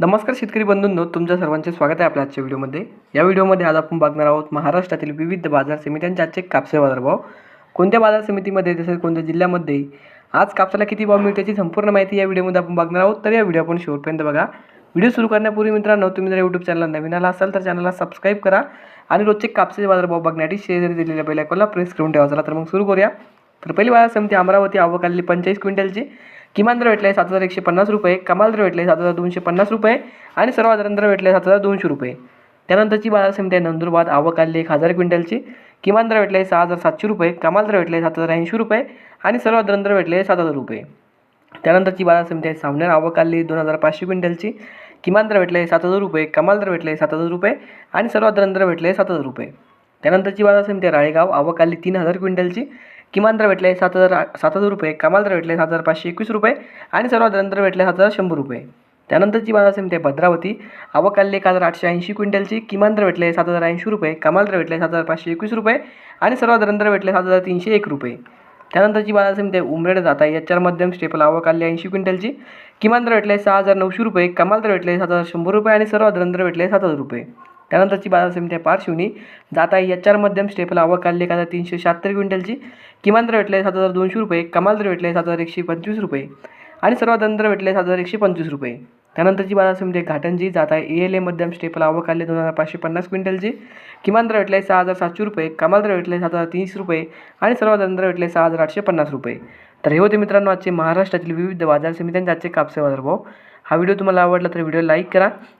नमस्कार शेतकरी बंधूंनो तुमच्या सर्वांचे स्वागत आहे आपल्या आजच्या व्हिडिओमध्ये. या व्हिडिओमध्ये आज आपण बघणार आहोत महाराष्ट्रातील विविध बाजार समित्यांचे आजचे कापसे बाजारभाव. कोणत्या बाजार समितीमध्ये तसेच कोणत्या जिल्ह्यामध्ये आज कापसाला किती भाव मिळते याची संपूर्ण माहिती या व्हिडिओमध्ये आपण बघणार आहोत. तर या व्हिडिओ आपण शेवटपर्यंत बघा. व्हिडिओ सुरू करण्यापूर्वी मित्रांनो तुम्ही जर यूट्यूब चॅनलला नवीन आला असाल तर चॅनलला सबस्क्राईब करा आणि रोजचे कापसाचे बाजारभाव बघण्यासाठी शेजारी दिलेल्या बेल आयकॉनला प्रेस करून ठेवा. चला तर मग सुरू करूया. तर पहिली बाजार समिती अमरावती आवक आलेली पंचेचाळीस क्विंटलची. किमान दर भेटले सात हजार एकशे पन्नास रुपये कमाल दर भेटले सात हजार दोनशे पन्नास रुपये आणि सर्वसाधारण दर भेटले सात हजार दोनशे रुपये. त्यानंतरची बाजार समिती आहे नंदुरबार आवक आली एक हजार क्विंटलची. किमान दर भेटले सहा हजार सातशे रुपये कमाल दर भेटले सात हजार ऐंशी रुपये आणि सर्वसाधारण दर भेटले सात हजार रुपये. त्यानंतरची बाजार समिती आहे सावनेर आवक आली दोन हजार पाचशे क्विंटलची. किमान दर भेटले सात हजार रुपये कमाल दर भेटले सात हजार रुपये आणि सर्वात दर भेटले सात हजार रुपये. त्यानंतरची बाजार समिती आहे राळेगाव आवक आली तीन हजार क्विंटलची. किमान दर भेटले सात हजार सात हजार रुपये कमाल दर भेटले सात हजार पाचशे एकवीस रुपये आणि सर्वात दर भेटले सात हजार शंभर रुपये. त्यानंतरची बाजार समिती भद्रावती. आवक एक हजार आठशे ऐंशी क्विंटलची. किमान दर भेटले सात हजार ऐंशी रुपये कमाल दर भेटले सात हजार पाचशे एकवीस रुपये आणि सर्वात दर भेटले सात हजार तीनशे एक रुपये. त्यानंतरची बाजार समिती आहे उमरेड जाता याच्यावर आर मध्यम स्टेपल आवक ऐंशी क्विंटलची. किमान दर भेटले सहा हजार नऊशे रुपये कमाल दर भेटले सात हजार शंभर रुपये आणि सर्वात दर भेटले सात हजार रुपये. त्यानंतरची बाजार समिती आहे पारशिवनी आहे एच आर मध्यम स्टेपला आवक आली एक हजार तीनशे शहात्तर क्विंटलची किमान दर भेटले सात हजार दोनशे रुपये. कमाल दर भेटले सात हजार एकशे पंचवीस रुपये. आणि सर्वात दर भेटले सात हजार एकशे पंचवीस रुपये. त्यानंतरची बाजार समिती घाटनजी घाटंजी. जात आहे ए एल ए मध्यम स्टेपल आवक आले दोन हजार पाचशे पन्नास क्विंटलची. किमान दर भेटले सहा हजार सातशे रुपये. कमाल दर भेटले सात हजार तीनशे रुपये. आणि सर्वात दर भेटले सहा हजार आठशे पन्नास रुपये. तर हे होते मित्रांनो आजचे महाराष्ट्रातील विविध बाजार समित्यांचे आजचे कापसे बाजारभाव. हा व्हिडिओ तुम्हाला आवडला तर व्हिडिओ लाईक करा.